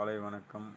காலை வணக்கம்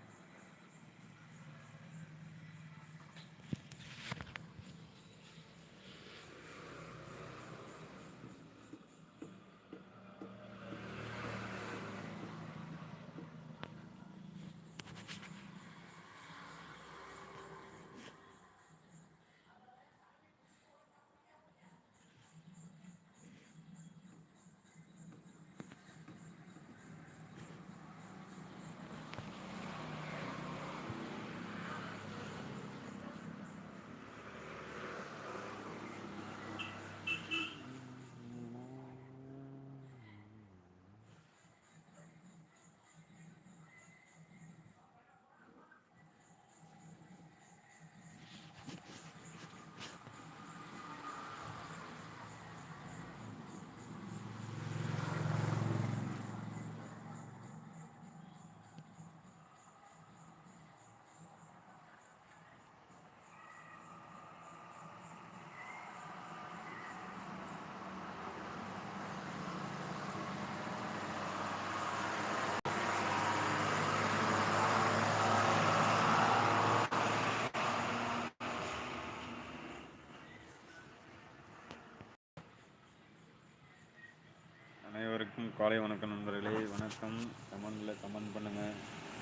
அனைவருக்கும் காலை வணக்கம் நண்பர்களே. வணக்கம். கமெண்டில் கமெண்ட் பண்ணுங்கள்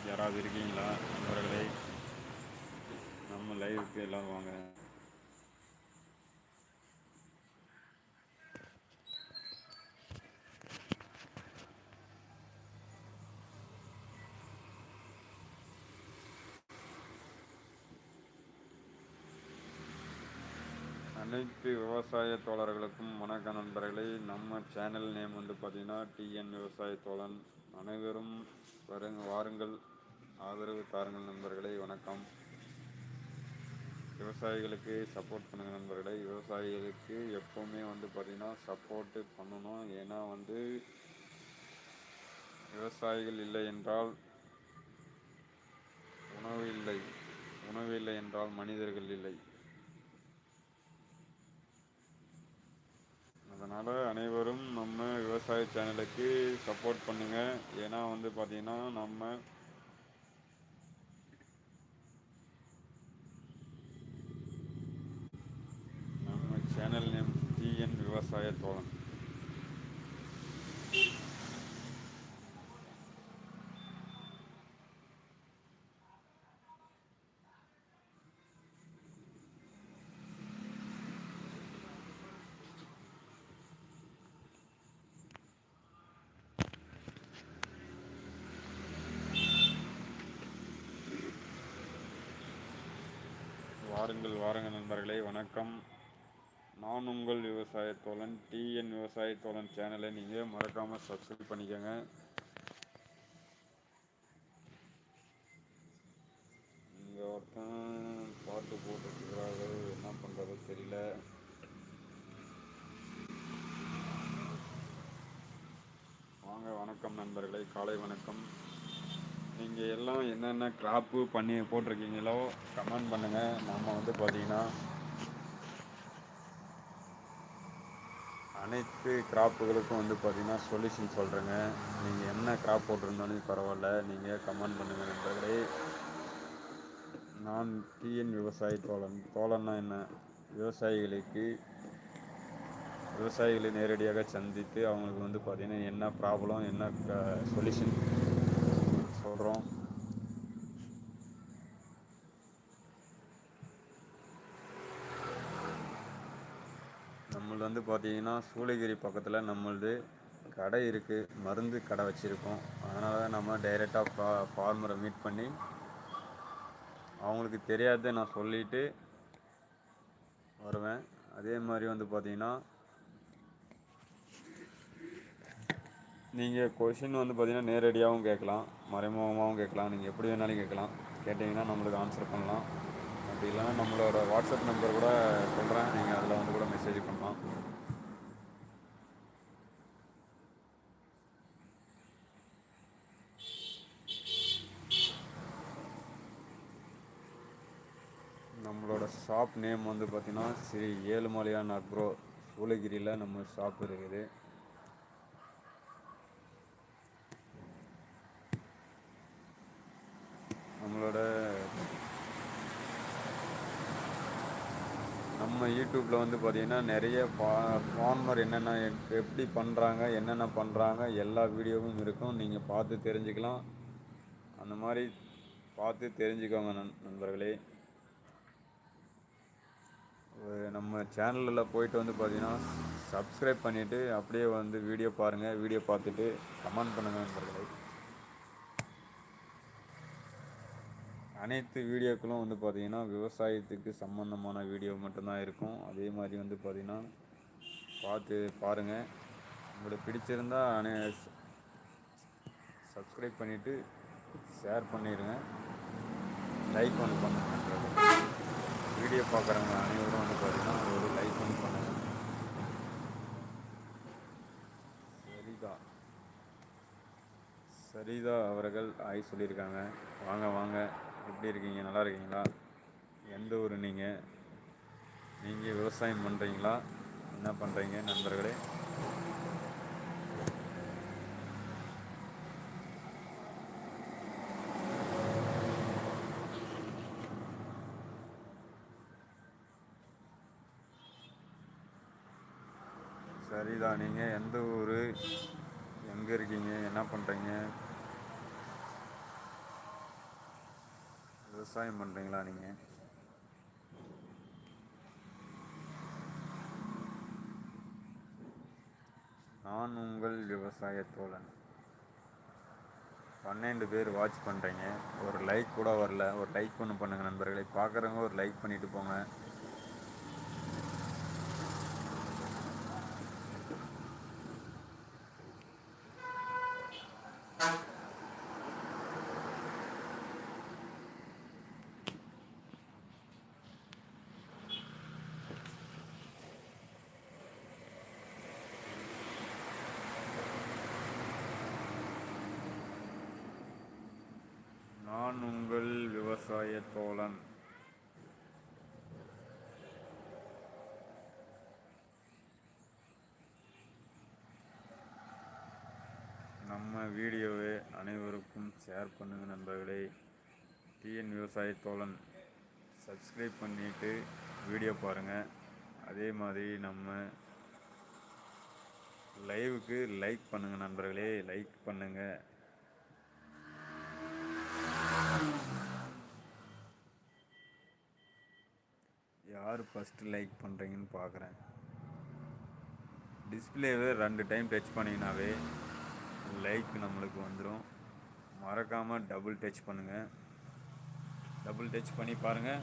யாராவது இருக்கீங்களா நண்பர்களே? நம்ம லைவுக்கு எல்லோரும் வாங்க. அனைத்து விவசாய தோழர்களுக்கும் வணக்க நண்பர்களே. நம்ம சேனல் நேம் வந்து பார்த்திங்கன்னா டிஎன் விவசாய தோழன். அனைவரும் வருங்க வாருங்கள். ஆதரவு தாருங்கள் நண்பர்களே. வணக்கம். விவசாயிகளுக்கு சப்போர்ட் பண்ணுங்கள் நண்பர்களே. விவசாயிகளுக்கு எப்போவுமே வந்து பார்த்திங்கன்னா சப்போர்ட்டு பண்ணணும். ஏன்னா வந்து விவசாயிகள் இல்லை என்றால் உணவு இல்லை. உணவு இல்லை என்றால் மனிதர்கள் இல்லை. அதனால் அனைவரும் நம்ம விவசாய சேனலுக்கு சப்போர்ட் பண்ணுங்கள் ஏன்னா வந்து பார்த்திங்கன்னா நம்ம நம்ம சேனல் நேம் டிஎன் விவசாய தோழன். வாருங்கள் வாருங்கள் நண்பர்களே வணக்கம். நான் உங்கள் விவசாய தோழன் டிஎன் விவசாய தோழன் சேனலை நீங்கள் மறக்காமல் சப்ஸ்கிரைப் பண்ணிக்கோங்க. இங்கே ஒருத்தன் பாட்டு போட்டுருக்கிறார்கள் என்ன பண்ணுறதோ தெரியல. வாங்க வணக்கம் நண்பர்களே காலை வணக்கம். நீங்கள் எல்லாம் என்னென்ன கிராப்பு பண்ணி போட்டிருக்கீங்களோ கமெண்ட் பண்ணுங்கள் நம்ம வந்து பார்த்தீங்கன்னா அனைத்து கிராப்புகளுக்கும் வந்து பார்த்தீங்கன்னா சொல்யூஷன் சொல்கிறேங்க நீங்கள் என்ன கிராப் போட்டிருந்தாலும் பரவாயில்ல. நீங்கள் கமெண்ட் பண்ணுங்கள் நண்பர்களே. நான் டிஎன் விவசாயி தோழன். தோழன்னா என்ன? விவசாயிகளுக்கு விவசாயிகளை நேரடியாக சந்தித்து அவங்களுக்கு வந்து பார்த்திங்கன்னா என்ன ப்ராப்ளம் என்ன க சொல்யூஷன் சொல்கிறோம் நம்மளது வந்து பார்த்தீங்கன்னா சூளகிரி பக்கத்தில் நம்மளது கடை இருக்குது மருந்து கடை வச்சுருக்கோம். அதனால் நம்ம டைரெக்டாக ஃபா ஃபார்மரை மீட் பண்ணி அவங்களுக்கு தெரியாத நான் சொல்லிவிட்டு வருவேன். அதே மாதிரி வந்து பார்த்தீங்கன்னா நீங்கள் கொஷின் வந்து பார்த்தீங்கன்னா நேரடியாகவும் கேட்கலாம் மறைமுகமாகவும் கேட்கலாம். நீங்கள் எப்படி வேணாலும் கேட்கலாம். கேட்டிங்கன்னா நம்மளுக்கு ஆன்சர் பண்ணலாம். அப்படி இல்லைன்னா நம்மளோட வாட்ஸ்அப் நம்பர் கூட சொல்கிறேன் நீங்கள் அதில் வந்து கூட மெசேஜ் பண்ணலாம். நம்மளோட ஷாப் நேம் வந்து பார்த்திங்கன்னா ஸ்ரீ ஏழுமலையான் அக்ரோ சூளகிரியில் நம்ம ஷாப் இருக்குது. நம்ம யூடியூப்பில் வந்து பார்த்திங்கன்னா நிறைய ஃபா ஃபார்மர் என்னென்ன எப்படி பண்ணுறாங்க என்னென்ன பண்ணுறாங்க எல்லா வீடியோவும் இருக்கும். நீங்கள் பார்த்து தெரிஞ்சுக்கலாம். அந்த மாதிரி பார்த்து தெரிஞ்சுக்கோங்க நண் நண்பர்களே. ஒரு நம்ம சேனலில் போயிட்டு வந்து பார்த்திங்கன்னா சப்ஸ்கிரைப் பண்ணிவிட்டு அப்படியே வந்து வீடியோ பாருங்கள் வீடியோ பார்த்துட்டு கமெண்ட் பண்ணுங்கள் நண்பர்களே. அனைத்து வீடியோக்களும் வந்து பார்த்தீங்கன்னா விவசாயத்துக்கு சம்மந்தமான வீடியோ மட்டும்தான் இருக்கும். அதே மாதிரி வந்து பார்த்திங்கன்னா பார்த்து பாருங்கள் உங்களுக்கு பிடிச்சிருந்தா அனை சப்ஸ்கிரைப் பண்ணிவிட்டு ஷேர் பண்ணிடுங்க லைக் ஒன்று பண்ணுங்க. வீடியோ பார்க்குறவங்க அனைவரும் வந்து பார்த்திங்கன்னா ஒரு லைக் ஒன்று பண்ணுங்கள் சரிதா. சரிதா அவர்கள் ஆய் சொல்லியிருக்காங்க. வாங்க வாங்க. எப்படி இருக்கீங்க? நல்லா இருக்கீங்களா? எந்த ஊர் நீங்கள் நீங்கள் விவசாயம் பண்ணுறீங்களா என்ன பண்ணுறீங்க நண்பர்களே? சரிதான். நீங்கள் எந்த ஊர்? எங்கே இருக்கீங்க? என்ன பண்ணுறீங்க விவசாயம் பண்ணுறீங்களா நீங்கள் நான் உங்கள் விவசாய தோழன். பன்னெண்டு பேர் வாட்ச் பண்ணுறீங்க ஒரு லைக் கூட வரல. ஒரு லைக் ஒன்று பண்ணுங்கள் நண்பர்களை. பார்க்குறவங்க ஒரு லைக் பண்ணிவிட்டு போங்க. நான் உங்கள் விவசாய தோழன். நம்ம வீடியோவை அனைவருக்கும் ஷேர் பண்ணுங்க நண்பர்களே. டிஎன் விவசாய தோழன். சப்ஸ்கிரைப் பண்ணிட்டு வீடியோ பாருங்கள் அதே மாதிரி நம்ம லைவுக்கு லைக் பண்ணுங்கள் நண்பர்களே. லைக் பண்ணுங்கள் யார் ஃபஸ்ட்டு லைக் பண்ணுறீங்கன்னு பார்க்குறேன் டிஸ்பிளேவை ரெண்டு டைம் டச் பண்ணிங்கனாவே லைக் நம்மளுக்கு வந்துடும் மறக்காமல் டபுள் டச் பண்ணுங்கள் டபுள் டச் பண்ணி பாருங்கள்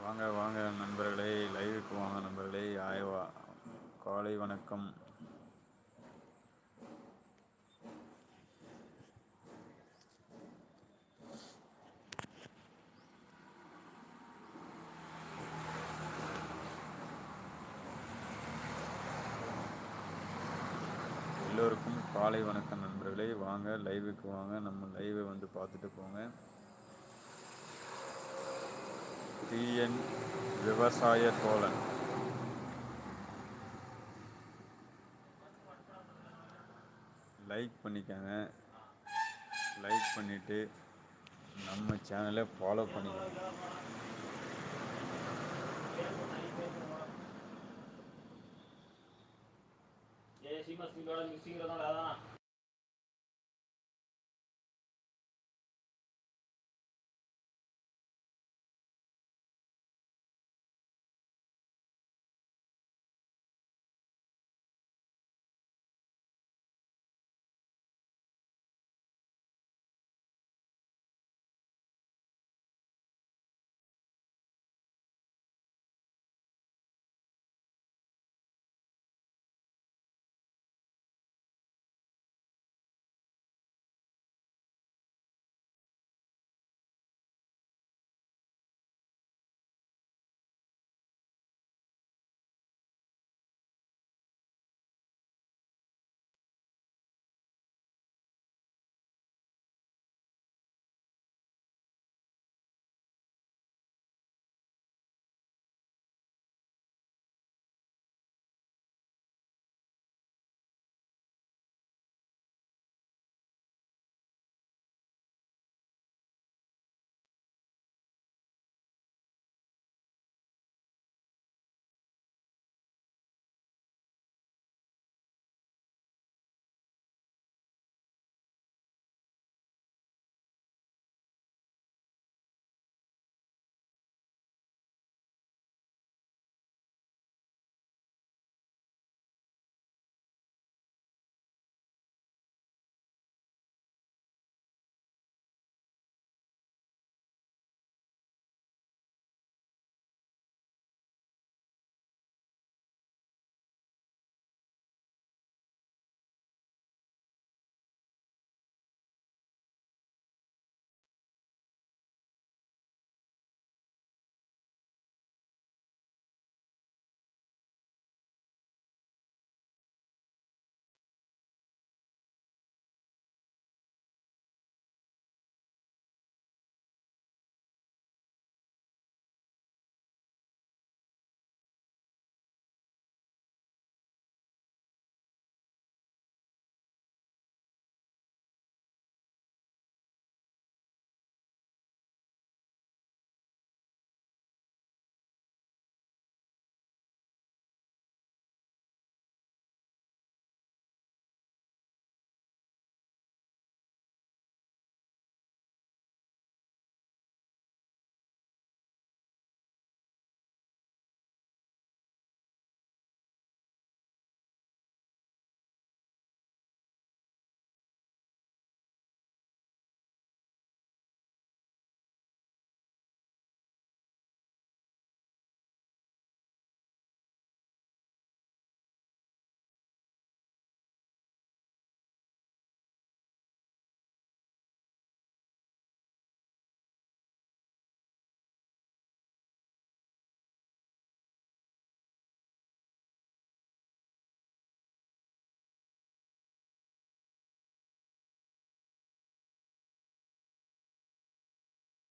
வாங்க வாங்க நண்பர்களே லைவுக்கு வாங்க நண்பர்களே ஆய்வா காலை வணக்கம் எல்லோருக்கும் காலை வணக்கம் நண்பர்களே. வாங்க லைவுக்கு வாங்க. நம்ம லைவை வந்து பார்த்துட்டு போங்க. டிஎன் விவசாய தோழன். லைக் பண்ணிக்கோங்க. லைக் பண்ணிவிட்டு நம்ம சேனலை ஃபாலோ பண்ணிக்கோங்க. must be lot of missing around Adana.